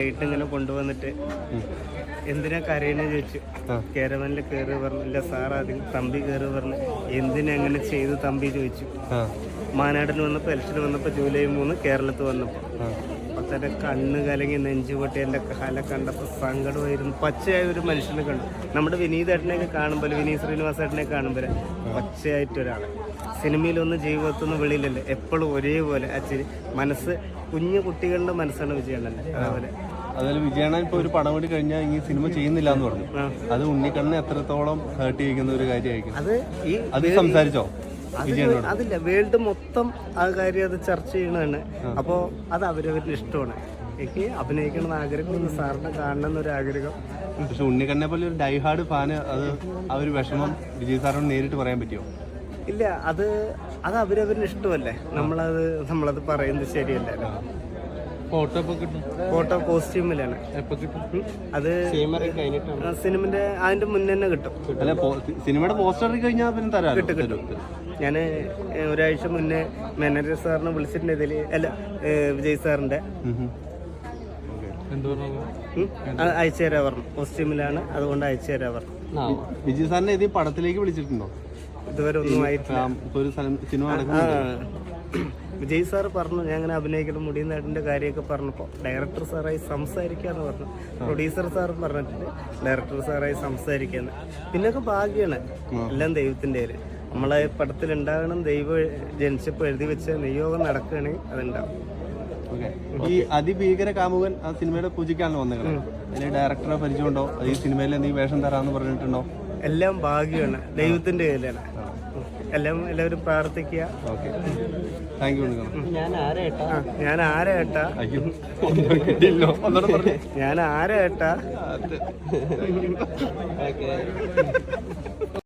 ആയിട്ട് ഇങ്ങനെ കൊണ്ടുവന്നിട്ട് എന്തിനാ കരയെന്ന് ചോദിച്ചു. കേരവനിൽ കയറി പറഞ്ഞു ഇല്ല സാർ അതിന് തമ്പി കയറി പറഞ്ഞു എന്തിനാ അങ്ങനെ ചെയ്തു തമ്പി ചോദിച്ചു. മാനാടിന് വന്നപ്പോൾ എലക്ഷന് വന്നപ്പോൾ ജൂലൈ മൂന്ന് കേരളത്തിൽ വന്നപ്പോൾ അപ്പൊ തന്നെ കണ്ണ് കലങ്ങി നെഞ്ചു പൊട്ടി എന്റെ കല കണ്ടപ്പോൾ സങ്കടമായിരുന്നു. പച്ചയായ ഒരു മനുഷ്യനെ കണ്ടു. നമ്മുടെ വിനീതേട്ടനെയൊക്കെ കാണുമ്പോൾ വിനീത് ശ്രീനിവാസേട്ടനെ കാണുമ്പോൾ പച്ചയായിട്ടൊരാളെ സിനിമയിലൊന്നും ജീവിതത്തൊന്നും വെളിയിലല്ലേ എപ്പോഴും ഒരേപോലെ. അച്ഛന് മനസ്സ് കുഞ്ഞു കുട്ടികളുടെ മനസ്സാണ് വിജയണ്ണന്റെ. അതേപോലെ അതുപോലെ വിജയണ്ണൻ ഇപ്പൊ ഒരു പടം കൂടി കഴിഞ്ഞാൽ ഈ സിനിമ ചെയ്യുന്നില്ല എന്ന് പറഞ്ഞു. അത് ഉണ്ണിക്കണ്ണൻ എത്രത്തോളം ഹേർട്ട് ചെയ്യിക്കുന്ന ഒരു കാര്യമായിരിക്കും. അത് ഈ അത് സംസാരിച്ചോ? അത് അതില്ല വേൾഡ് മൊത്തം ആ കാര്യം അത് ചർച്ച ചെയ്യണതാണ്. അപ്പോൾ അത് അവരവരുടെ ഇഷ്ടമാണ്. എനിക്ക് അഭിനയിക്കണമെന്ന് ആഗ്രഹം സാറിനെ കാണണം എന്നൊരു ആഗ്രഹം. പക്ഷെ ഉണ്ണിക്കണ്ണെ പോലെ ഒരു ഡൈഹാർഡ് ഫാന് അത് ആ ഒരു വിഷമം വിജയ് സാറിനോട് നേരിട്ട് പറയാൻ പറ്റുമോ? ഇല്ല അത് അത് അവരവരുടെ ഇഷ്ടമല്ലേ? നമ്മളത് നമ്മളത് പറയുന്നത് ശരിയല്ല ഫോട്ടോ കിട്ടും. ഫോട്ടോ കോസ്റ്റ്യൂമിലാണ് എപ്പോ കിട്ടും. അത് ആ, സിനിമന്റെ അതിന്റെ മുന്നേ തന്നെ കിട്ടും. അല്ല സിനിമയുടെ പോസ്റ്റർ കഴിഞ്ഞാൽ പിന്നെ തരാം കിട്ടും കിട്ടും. ഞാൻ ഒരാഴ്ച മുന്നേ മാനേജർ സാറിനെ വിളിച്ചിട്ടുണ്ട് ഇതിൽ അല്ല വിജയ് സാറിന്റെ. അയച്ചു തരാ പറഞ്ഞു. കോസ്റ്റ്യൂമിലാണ് അതുകൊണ്ട് അയച്ചു തരാ പറഞ്ഞു. വിജയ് സാറിനെ ഇത് പടത്തിലേക്ക് വിളിച്ചിട്ടുണ്ടോ? ഇതുവരെ ഒന്നും ആയിട്ടില്ല. ഒരു സിനിമ നടക്കുന്നുണ്ട്? വിജയ് സാർ പറഞ്ഞു ഞാൻ അങ്ങനെ അഭിനയിക്കണം മുടി നേടിന്റെ കാര്യമൊക്കെ പറഞ്ഞപ്പോൾ ഡയറക്ടർ സാറായി സംസാരിക്കാന്ന് പറഞ്ഞു. പ്രൊഡ്യൂസർ സാറും പറഞ്ഞിട്ടുണ്ട് ഡയറക്ടർ സാറായി സംസാരിക്കാന്ന്. പിന്നൊക്കെ ഭാഗ്യമാണ് എല്ലാം ദൈവത്തിന്റെ പേര് നമ്മളെ പടത്തിൽ ഉണ്ടാകണം ദൈവം ജനിച്ചപ്പോൾ എഴുതി വെച്ച നിയോഗം നടക്കുകയാണെങ്കിൽ അതുണ്ടാവും. ഈ അതിഭീകര കാമുകൻ ആ സിനിമയുടെ പൂജയ്ക്കാണല്ലോ വന്നത്. അതിന് ഡയറക്ടറെ പരിചയമുണ്ടോ? അത് ഈ സിനിമയിൽ എന്തെങ്കിലും വേഷം തരാന്ന് പറഞ്ഞിട്ടുണ്ടോ? എല്ലാം ഭാഗ്യമാണ് ദൈവത്തിന്റെ കയ്യിലാണ്. എല്ലാം എല്ലാവരും പ്രാർത്ഥിക്കുക. ഓക്കെ. താങ്ക് യു ഞാൻ ആരേട്ടാ ഞാൻ ആരേട്ടാ അയ്യോ ഞാൻ ആരേട്ടാ